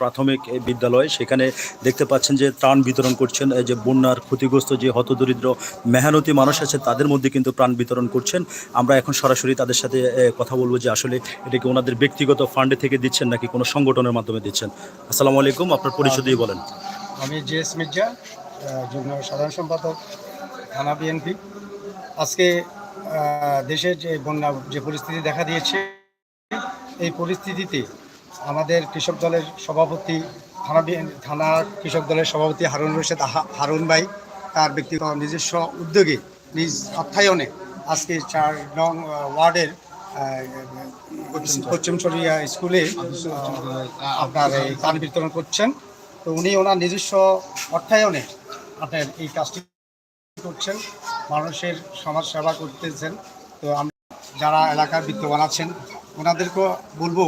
প্রাথমিক বিদ্যালয়। সেখানে দেখতে পাচ্ছেন যে ত্রাণ বিতরণ করছেন যে বন্যার ক্ষতিগ্রস্ত যে হতদরিদ্র, মেহনতি মানুষ আছে, তাদের মধ্যে কিন্তু প্রাণ বিতরণ করছেন। আমরা এখন সরাসরি তাদের সাথে কথা বলব যে আসলে এটাকে ওনাদের ব্যক্তিগত ফান্ডে থেকে দিচ্ছেন নাকি কোনো সংগঠনের মাধ্যমে দিচ্ছেন? আসসালামু আলাইকুম, আপনার পরিচয় দিয়ে বলেন। আমি জে এস মির্জা যুগ্ম সাধারণ সম্পাদক, থানা বিএনপি। আজকে দেশের যে বন্যা, যে পরিস্থিতি দেখা দিয়েছে, এই পরিস্থিতিতে আমাদের কৃষক দলের সভাপতি থানা থানা কৃষক দলের সভাপতি হারুন রশিদ হারুন ভাই তার ব্যক্তিগত নিজস্ব উদ্যোগে নিজ অর্থায়নে আজকে চার নং ওয়ার্ডের পশ্চিমচরিয়া স্কুলে আপনার এই ত্রাণ বিতরণ করছেন। তো উনি ওনার নিজস্ব অর্থায়নে আপনার এই কাজটি করছেন মানুষের সমাজ সেবা করতেছেন। তো আমরা যারা এলাকার বিত্তবান আছেন ওনাদেরকে বলব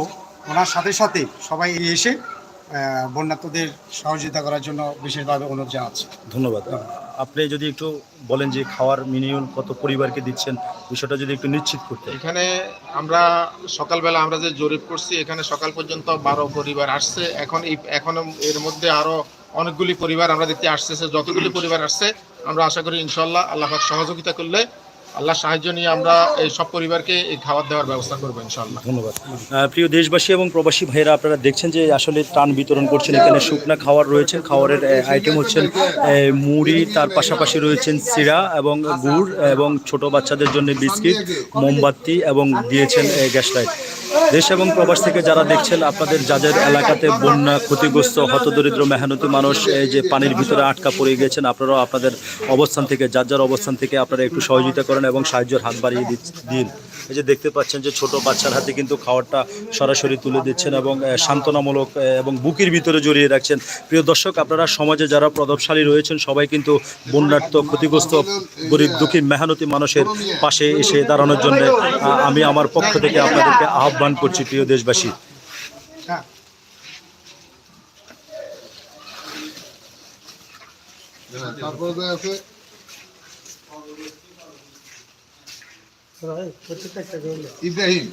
ওনার সাথে সাথে সবাই এসে আহ, বন্যার্তদের সহযোগিতা করার জন্য বিশেষভাবে অনুরোধ জানাচ্ছি। ধন্যবাদ। আপনি যদি একটু বলেন যে খাওয়ার মিনিমাম কত পরিবারকে দিচ্ছেন বিষয়টা যদি একটু নিশ্চিত করতে। এখানে আমরা সকালবেলা আমরা যে জরিপ করছি এখানে সকাল পর্যন্ত বারো পরিবার আসছে। এখন এই এখনও এর মধ্যে আরও অনেকগুলি পরিবার আমরা দেখতে আসতেছে। যতগুলি পরিবার আসছে আমরা আশা করি ইনশাল্লাহ আল্লাহ সহযোগিতা করলে আল্লাহ সাহায্য নিয়ে আমরা এই সব পরিবারকে এই খাবার দেওয়ার ব্যবস্থা করব ইনশাল্লাহ ধন্যবাদ। প্রিয় দেশবাসী এবং প্রবাসী ভাইয়েরা, আপনারা দেখছেন যে আসলে ত্রাণ বিতরণ করছেন, এখানে শুকনা খাওয়ার রয়েছে। খাওয়ারের আইটেম হচ্ছেন মুড়ি, তার পাশাপাশি রয়েছেন সিরা এবং গুড় এবং ছোট বাচ্চাদের জন্য বিস্কিট, মোমবাতি এবং দিয়েছেন গ্যাস লাইট। দেশ এবং প্রবাস থেকে যারা দেখছেন, আপনাদের যাদের এলাকাতে বন্যা ক্ষতিগ্রস্ত, হতদরিদ্র, মেহনতি মানুষ, এই যে পানির ভিতরে আটকা পড়ে গেছেন আপনারাও আপনাদের অবস্থান থেকে, যার যার অবস্থান থেকে আপনারা একটু সহযোগিতা করেন এবং সাহায্যের হাত বাড়িয়ে দিন। এই যে দেখতে পাচ্ছেন যে ছোট বাচ্চার হাতে কিন্তু খাবারটা সরাসরি তুলে দিচ্ছেন এবং সান্ত্বনামূলক এবং বুকের ভিতরে জড়িয়ে রাখছেন। প্রিয় দর্শক, আপনারা সমাজে যারা প্রভাবশালী রয়েছেন, সবাই কিন্তু বন্যার্থ, ক্ষতিগ্রস্ত, গরিব, দুঃখী, মেহনতি মানুষের পাশে এসে দাঁড়ানোর জন্য আমি আমার পক্ষ থেকে আপনাদেরকে আহ্বান করছি, প্রিয় দেশবাসী। হ্যাঁ তারপরে আছে ইব্রাহিম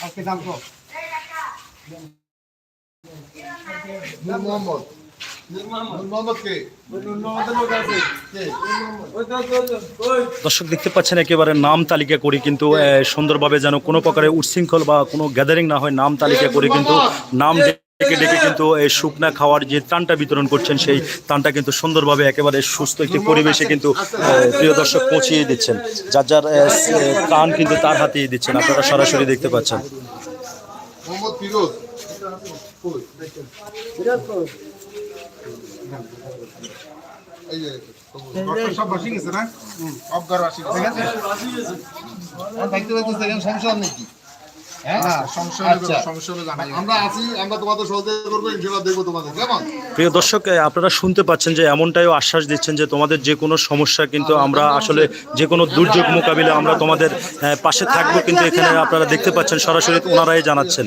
আজকে দাম? নূর মোহাম্মদ কে দর্শক দেখতে পাচ্ছেন একেবারে নাম তালিকা করি কিন্তু সুন্দরভাবে যেন কোনো প্রকারের উচ্ছৃঙ্খল বা কোনো গ্যাদারিং না হয়, নাম তালিকা করে কিন্তু, নাম ডেকে ডেকে কিন্তু এই শুকনা খাওয়ার যে ত্রাণটা বিতরণ করছেন, সেই ত্রাণটা কিন্তু সুন্দরভাবে একেবারে সুস্থ একটি পরিবেশে কিন্তু প্রিয় দর্শক পৌঁছিয়ে দিচ্ছেন। যার যার ত্রাণ কিন্তু তার হাতেই দিচ্ছেন, আপনারা সরাসরি দেখতে পাচ্ছেন। মোহাম্মদ ফিরোজ। প্রিয় দর্শক আপনারা শুনতে পাচ্ছেন যে এমনটাইও আশ্বাস দিচ্ছেন যে তোমাদের যে কোনো সমস্যা কিন্তু আমরা আসলে যে কোনো দুর্যোগ মোকাবিলা আমরা তোমাদের পাশে থাকব কিন্তু এখানে আপনারা দেখতে পাচ্ছেন, সরাসরি ওনারাই জানাচ্ছেন।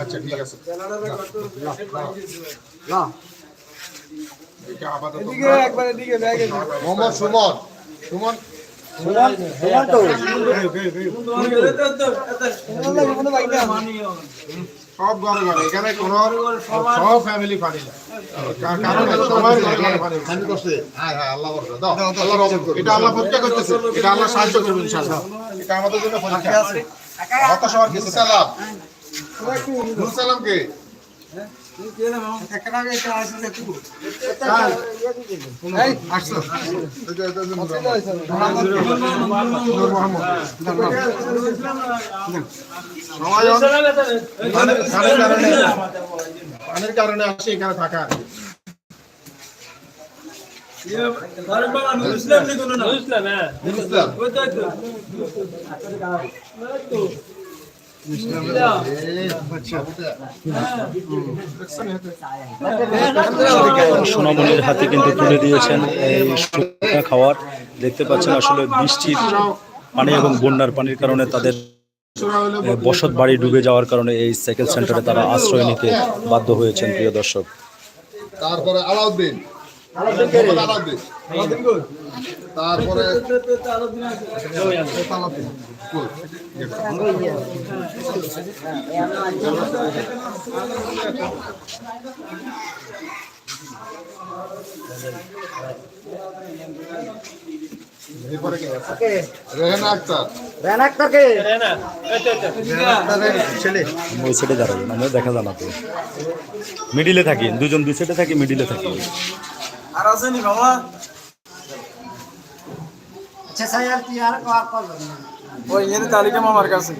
আচ্ছা ঠিক আছে। এটা আপাতত মোহাম্মদ সুমন। সুমন? সব ঘরে ঘরে এখানে কোনো সব ফ্যামিলি পানি কারণ সবার ঘরে ঘরে পানি। উঠছে। খানি করছে। হ্যাঁ হ্যাঁ আল্লাহ আল্লাহ এটা আল্লাহ পরীক্ষা করতেছে। এটা আল্লাহ সাহায্য করবে ইনশাআল্লাহ। এটা আমাদের জন্য পরীক্ষা। হতাশ হওয়ার কিছু সালাম নুর সালাম কে এই, আসছো। এটা এটা নূর নূর মোহাম্মদ। দাও, দাও। সময় অনেক- পানির কারণে আসি এখানে থাকা। ইসলাম সোনামণির হাতে কিন্তু তুলে দিয়েছেন এই খাওয়ার। দেখতে পাচ্ছেন আসলে বৃষ্টির পানি এবং বন্যার পানির কারণে তাদের বসত বাড়ি ডুবে যাওয়ার কারণে এই সাইকেল সেন্টারে তারা আশ্রয় নিতে বাধ্য হয়েছেন, প্রিয় দর্শক। তারপরে আলাউদ্দিন। তারপরে মিডিলে থাকি দুজন দুই সাইডে থাকি মিডিলে থাকি। আচ্ছা স্যার আর কি আর আর করবেন ওই এর তালিকা মামার কাছে।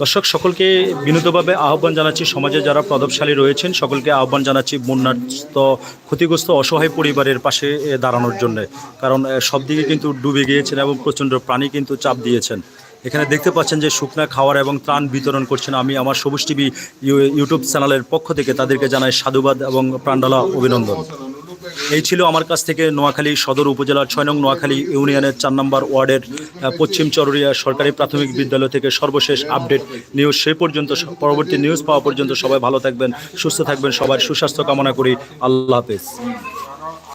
দর্শক সকলকে বিনীতভাবে আহ্বান জানাচ্ছি সমাজে যারা প্রভাবশালী রয়েছেন সকলকে আহ্বান জানাচ্ছি বন্যার্থ ক্ষতিগ্রস্ত অসহায় পরিবারের পাশে এ, দাঁড়ানোর জন্য। কারণ সব দিকে কিন্তু ডুবে গিয়েছেন এবং প্রচণ্ড প্রাণী কিন্তু চাপ দিয়েছেন। এখানে দেখতে পাচ্ছেন যে শুকনা খাওয়ার এবং ত্রাণ বিতরণ করছেন আমি আমার সবুজ টিভি ইউ- ইউটিউব চ্যানেলের পক্ষ থেকে তাদেরকে জানাই সাধুবাদ এবং প্রাণডালা অভিনন্দন। এই ছিল আমার কাছ থেকে নোয়াখালী সদর উপজেলার ছয় নং নোয়াখালী ইউনিয়নের চার নম্বর ওয়ার্ডের পশ্চিম চরুরিয়া সরকারি প্রাথমিক বিদ্যালয় থেকে সর্বশেষ আপডেট নিউজ সে পর্যন্ত পরবর্তী নিউজ পাওয়া পর্যন্ত সবাই ভালো থাকবেন, সুস্থ থাকবেন, সবার সুস্বাস্থ্য কামনা করি। আল্লাহ হাফেজ।